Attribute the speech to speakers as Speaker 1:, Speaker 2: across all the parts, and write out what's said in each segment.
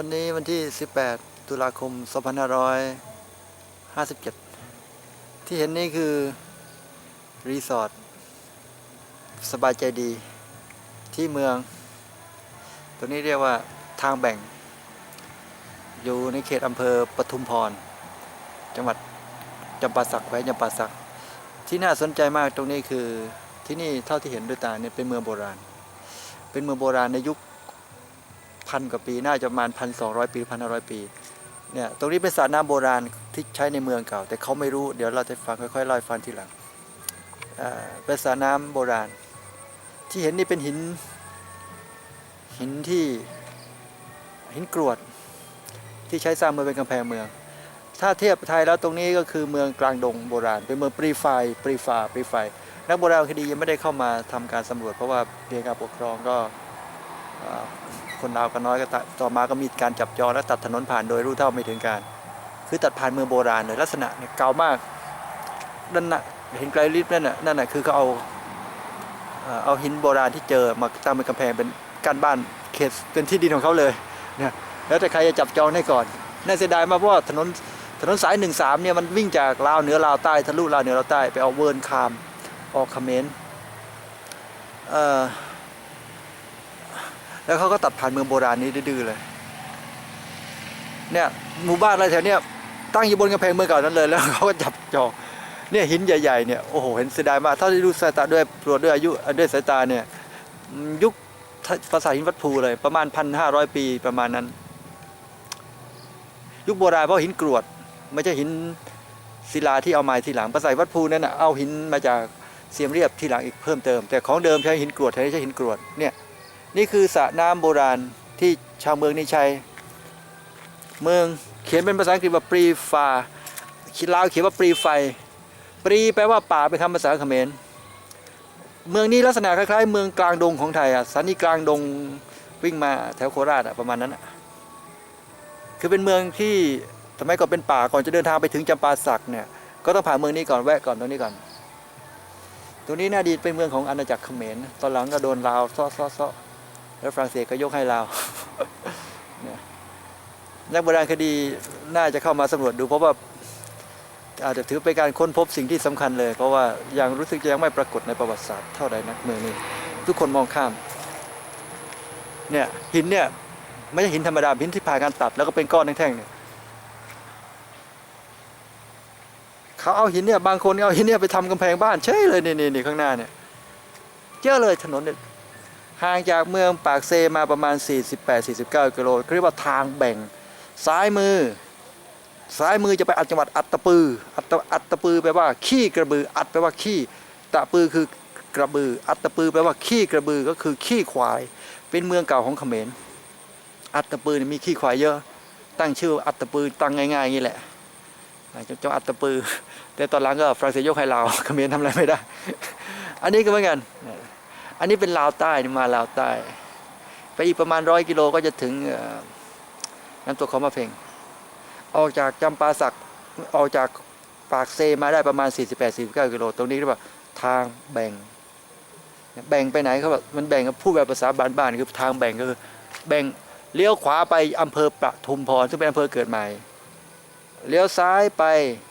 Speaker 1: วันนี้วันที่ 18 ตุลาคม 2557 ที่เห็นนี่คือ รีสอร์ทสบายใจดีที่เมืองตัวนี้เรียกว่าทางแบ่ง อยู่ในเขตอำเภอปทุมพร จังหวัดจำปาสักแขวจำปาสัก ที่น่าสนใจมากตรงนี้คือที่นี่เท่าที่เห็นด้วยตาเนี่ยเป็นเมืองโบราณ เป็นเมืองโบราณในยุค พันกว่าปี น่าจะประมาณพันสองร้อยปีพันห้าร้อยปี เนี่ย ตรงนี้เป็นสระน้ำโบราณที่ใช้ในเมืองเก่า แต่เขาไม่รู้ เดี๋ยวเราจะฟังค่อยๆเล่าฟังทีหลังเป็นสระน้ำโบราณ ที่เห็นนี่เป็นหิน หินที่หินกรวดที่ใช้สร้างเมืองเป็นกำแพงเมือง ถ้าเทียบไทยแล้วตรงนี้ก็คือเมืองกลางดงโบราณ เป็นเมืองปรีไฟปรีฟาปรีไฟนักโบราณคดียังไม่ได้เข้ามาทำการสำรวจ เพราะว่าเรียนการปกครองก็ คนลาวก็น้อยก็ต่อมาก็มีการจับจองและตัดถนนผ่านโดยรู้เท่าไม่ถึงการ คือตัดผ่านเมืองโบราณเลยลักษณะเนี่ยเก่ามากนั่นน่ะเห็นไกลลิฟต์นั่นน่ะนั่นน่ะคือเขาเอาเอาหินโบราณที่เจอมาตั้งเป็นกำแพงเป็นการบ้านเขตเป็นที่ดินของเขาเลยเนี่ยแล้วแต่ใครจะจับจองให้ก่อนน่าเสียดายมากเพราะว่าถนนถนนสายหนึ่งสามเนี่ยมันวิ่งจากลาวเหนือลาวใต้ทะลุลาวเหนือลาวใต้ไปเอาเวิร์นคามออกเขมรเอ่อ แล้วเขาก็ตัดผ่านเมืองโบราณนี้ดื้อเลย เนี่ยหมู่บ้านอะไรแถวเนี้ยตั้งอยู่บนกำแพงเมืองเก่านั้นเลยแล้วเขาก็จับจองเนี่ยหินใหญ่ๆเนี่ยโอ้โหเห็นเสียดายมากเท่าที่ดูสายตาด้วยตรวจด้วยอายุด้วยสายตาเนี่ยยุคภาษาทหินวัดภูเลยประมาณพันห้าร้อยปีประมาณนั้น ยุคโบราณเพราะหินกรวด ไม่ใช่หินศิลาที่เอามาทีหลังภาษาทวัดภูนั่นนะเอาหินมาจากเสียมเรียบทีหลังอีกเพิ่มเติม แต่ของเดิมใช้หินกรวดแทนที่ใช้หินกรวดเนี่ย นี่คือสระน้ำโบราณที่ชาวเมืองนี่ใช้เมืองเขียนเป็นภาษาอังกฤษว่าปรีฟาคิดลาวเขียนว่าปรีไฟ ปรีแปลว่าป่าเป็นคำภาษาเขมร เมืองนี้ลักษณะคล้ายๆ เมืองกลางดงของไทยอะสันนิกลางดงวิ่งมาแถวโคราชอะประมาณนั้นอะคือเป็นเมืองที่สมัยก่อนเป็นป่าก่อนจะเดินทางไปถึงจำปาสักเนี่ยก็ต้องผ่านเมืองนี้ก่อนแวะก่อนตรงนี้ก่อน ตรงนี้น่าดีเป็นเมืองของอาณาจักรเขมรตอนหลังก็โดนลาวซ้อซ้อซ้อ แล้วฝรั่งเศสก็ยกให้เนี่ยนักโบราณคดีน่าจะเข้ามาสำรวจดู เพราะว่าอาจจะถือเป็นการค้นพบสิ่งที่สำคัญเลย เพราะว่ายังรู้สึกจะยังไม่ปรากฏในประวัติศาสตร์เท่าใดนักเมืองนี้ทุกคนมองข้ามเนี่ยหินเนี่ยไม่ใช่หินธรรมดาหินที่ผ่านการตัดแล้วก็เป็นก้อนแท่งๆเนี่ยเขาเอาหินเนี่ยบางคนเอาหินเนี่ยไปทำกำแพงบ้านเช่เลยนี่นี่นี่ข้างหน้าเนี่ยเยอะเลยถนนเนี่ย ห่างจากเมืองปากเซมาประมาณ 48-49 กิโลเรียกว่าทางแบ่ง ซ้ายมือ ซ้ายมือจะไปอัดจังหวัดอัตตปือ อัตตอัตตปือแปลว่าขี้กระบือ อัดแปลว่าขี้ ตะปือคือกระบือ อัตตปือแปลว่าขี้กระบือก็คือขี้ควาย เป็นเมืองเก่าของเขมร อัตตปือนี่มีขี้ควายเยอะ ตั้งชื่ออัตตปือตั้งง่ายๆอย่างนี้แหละเจ้าอัตตปือ แต่ตอนหลังก็ฝรั่งเศสยกให้ลาเขมรทำอะไรไม่ได้ อันนี้ก็เหมือนกัน อันนี้เป็นลาวใต้นี่มาลาวใต้ ไปอีกประมาณร้อยกิโลก็จะถึงน้ำตกเขามาเพงออกจากจำปาสักออกจากปากเซมาได้ประมาณ 48-49กิโลตรงนี้เรียกว่าทางแบ่ง แบ่งไปไหนเขาแบบมันแบ่งพูดแบบภาษาบ้านๆคือทางแบ่งก็คือแบ่งเลี้ยวขวาไปอำเภอประทุมพรซึ่งเป็นอำเภอเกิดใหม่เลี้ยวซ้ายไป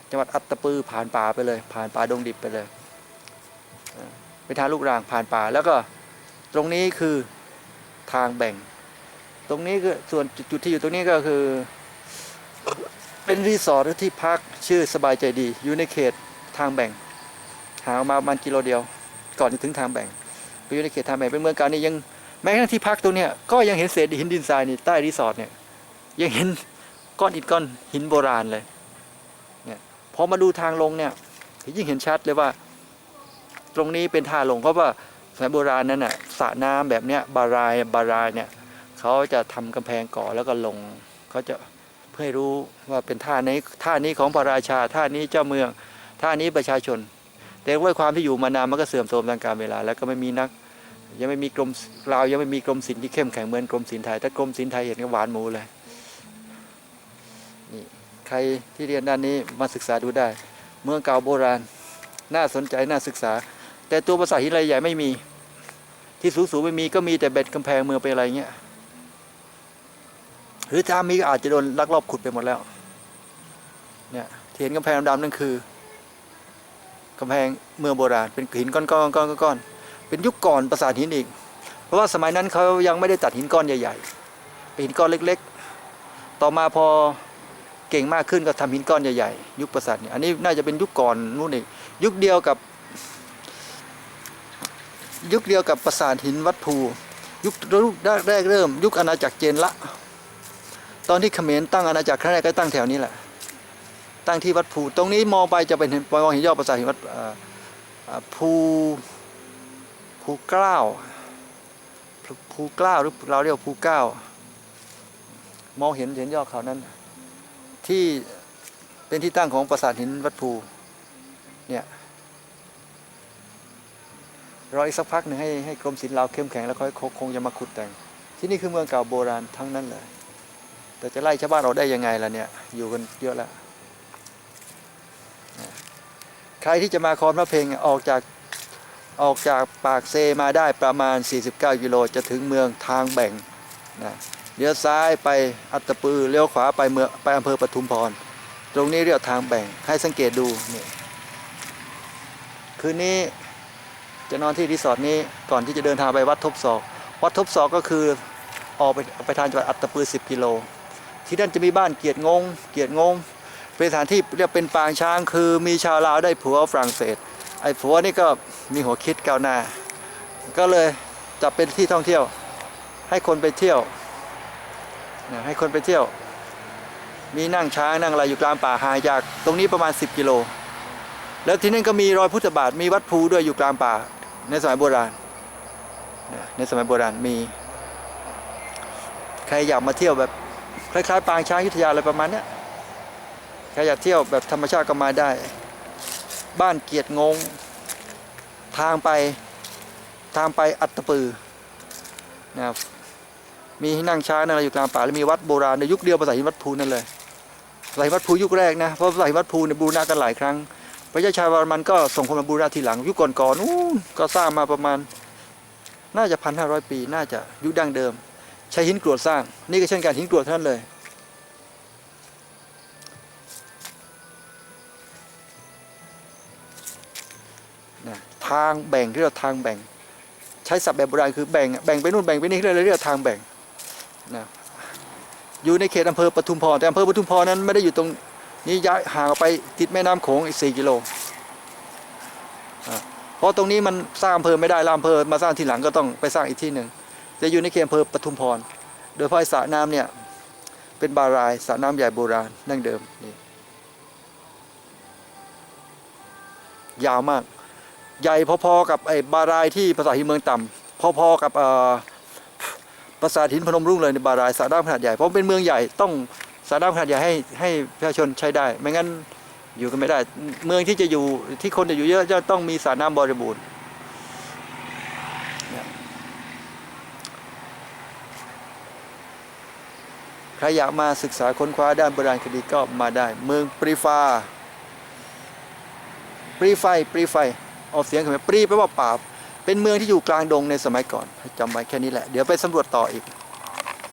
Speaker 1: จังหวัดอัตตปือผ่านป่าไปเลย ผ่านป่าดงดิบไปเลย เออไปทางลูกรางผ่านป่า แล้วก็ตรงนี้คือทางแบ่ง ตรงนี้ก็ส่วนจุดที่อยู่ตรงนี้ก็คือ เป็นรีสอร์ทหรือที่พักชื่อสบายใจดี อยู่ในเขตทางแบ่ง หาออกมาประมาณกิโลเดียว ก่อนจะถึงทางแบ่งไปอยู่ในเขตทางแบ่งเป็นเมืองเก่านี่ยังแม้กระทั่งที่พักตรงเนี้ยก็ยังเห็นเศษหินดินทรายนี่ใต้รีสอร์ทเนี่ยยังเห็นก้อนอิฐก้อนหินโบราณเลยเนี่ยพอมาดูทางลงเนี่ยยิ่งเห็นชัดเลยว่า ตรงนี้เป็นท่าลงเพราะว่าสมัยโบราณนั้นน่ะสระน้ำแบบเนี้ยบารายบารายเนี่ยเขาจะทำกำแพงก่อแล้วก็ลงเขาจะเพื่อให้รู้ว่าเป็นท่านี้ท่านี้ของพระราชาท่านี้เจ้าเมืองท่านี้ประชาชน แต่ด้วยความที่อยู่มานานมันก็เสื่อมโทรมทางการเวลา แล้วก็ไม่มีนัก ยังไม่มีกรมลาวยังไม่มีกรมศิลป์ที่เข้มแข็งเหมือนกรมศิลป์ไทยถ้ากรมศิลป์ไทยเห็นก็หวานหมูเลยนี่ใครที่เรียนด้านนี้มาศึกษาดูได้ เมืองเก่าโบราณ น่าสนใจน่าศึกษา แต่ตัวภาษาหินรายใหญ่ไม่มี ที่สูงๆไม่มีก็มีแต่เบ็ดกำแพงเมืองไปอะไรเงี้ยหรือถ้ามีก็อาจจะโดนลักลอบขุดไปหมดแล้ว เนี่ยที่เห็นกำแพงดำๆนั่นคือกำแพงเมืองโบราณเป็นหินก้อนๆก้อนๆก้อนๆเป็นยุคก่อนปราสาทหินอีก เพราะว่าสมัยนั้นเขายังไม่ได้ตัดหินก้อนใหญ่ๆเป็นหินก้อนเล็ก ๆ ต่อมาพอเก่งมากขึ้นก็ทำหินก้อนใหญ่ๆยุคปราสาทเนี่ยอันนี้น่าจะเป็นยุคก่อนนู่นอีกยุคเดียวกับ ยุคเดียวกับปราสาทหินวัดภู ยุคแรกเริ่ม ยุคอาณาจักรเจนละ ตอนที่เขมรตั้งอาณาจักรครั้งแรกก็ตั้งแถวนี้แหละ ตั้งที่วัดภู ตรงนี้มองไปจะเป็นมองเห็นยอดปราสาทหินวัดภูภูเกล้าภูเกล้าหรือเราเรียกวภูเก้ามองเห็นเห็นยอดเขานั้น ที่เป็นที่ตั้งของปราสาทหินวัดภูเนี่ย รออีกสักพักหนึ่งให้ให้กรมศิลป์เราเข้มแข็งแล้วค่อยคงจะมาขุดแต่ง ที่นี่คือเมืองเก่าโบราณทั้งนั้นเลย แต่จะไล่ชาวบ้านเราได้ยังไงล่ะเนี่ย อยู่กันเยอะแล้ว ใครที่จะมาคอนพระเพลงออกจากออกจากปากเซมาได้ประมาณ 49 กิโลจะถึงเมืองทางแบ่งนะเลี้ยวซ้ายไปอัตตปือเลี้ยวขวาไปเมืองไปอำเภอปทุมพร ตรงนี้เรียกทางแบ่งให้สังเกตดูนี่คืนนี้ จะนอนที่รีสอร์ทนี้ก่อนที่จะเดินทางไปวัดทบศอก วัดทบศอกก็คือออกไปไปทางจังหวัดอัตตปือ 10 กิโล ที่นั่นจะมีบ้านเกียรติงง เกียรติงง เป็นสถานที่เรียกเป็นปางช้างคือมีชาวลาวได้ผัวฝรั่งเศส ไอ้ผัวนี่ก็มีหัวคิดก้าวหน้า ก็เลยจับเป็นที่ท่องเที่ยว ให้คนไปเที่ยวนะให้คนไปเที่ยว มีนั่งช้างนั่งอะไรอยู่กลางป่าห่างจากตรงนี้ประมาณ 10 กิโล แล้วที่นั่นก็มีรอยพุทธบาทมีวัดภูด้วยอยู่กลางป่า ในสมัยโบราณ ในสมัยโบราณมี ใครอยากมาเที่ยวแบบคล้ายๆ ปางช้างอยุทธยาอะไรประมาณเนี้ยใครอยากเที่ยวแบบธรรมชาติก็มาได้ บ้านเกียรติงง ทางไปทางไปอัตตปือนะครับมีที่นั่งช้างนั่งอะไรอยู่กลางป่าแล้วมีวัดโบราณในยุคเดียวภาษาหินวัดภูนั่นเลยภาษาหินวัดภูยุคแรกนะเพราะภาษาหินวัดภูเนี่ยบูรณะกันหลายครั้ง พระเจ้าชายวรมันก็ส่งคนมาบูรณะทีหลังยุคก่อนๆนู้นก็สร้างมาประมาณ น่าจะพันห้าร้อยปี น่าจะยุคดั้งเดิม ใช้หินกรวดสร้าง นี่ก็เช่นกันหินกรวดท่านเลย ทางแบ่งที่เรียกว่าทางแบ่ง ใช้ศัพท์แบบโบราณคือแบ่งแบ่งไปนู่นแบ่งไปนี่เรียกเรียกว่าทางแบ่งนะอยู่ในเขตอำเภอปทุมพรแต่อำเภอปทุมพรนั้นไม่ได้อยู่ตรง นี้ย้ายห่างออกไปติดแม่น้ำโขงอีก 4 กิโล เพราะตรงนี้มันสร้างอำเภอไม่ได้ล้วอำเภอมาสร้างทีหลังก็ต้องไปสร้างอีกที่หนึ่ง จะอยู่ในเขตอำเภอปทุมพร โดยเพราะสระน้ำเนี่ยเป็นบารายสระน้ำใหญ่โบราณดั้งเดิมนี่ยาวมาก ใหญ่พอๆกับไอ้บารายที่ปราสาหินเมืองต่ำพอๆกับอ่อปราสาทหินพนมรุ้งเลยในบารายสระน้ำขนาดใหญ่เพราะเป็นเมืองใหญ่ต้อง สระน้ำขนาดใหญ่ให้ให้ประชาชนใช้ได้ ไม่งั้นอยู่กันไม่ได้ เมืองที่จะอยู่ที่คนจะอยู่เยอะจะต้องมีสระน้ำบริบูรณ์ใครอยากมาศึกษาค้นคว้าด้านโบราณคดีก็มาได้ เมืองปรีฟาปรีไฟปรีไฟออกเสียงเขมรปรีแปลว่าป่าเป็นเมืองที่อยู่กลางดงในสมัยก่อนจำไว้แค่นี้แหละ เดี๋ยวไปสำรวจต่ออีก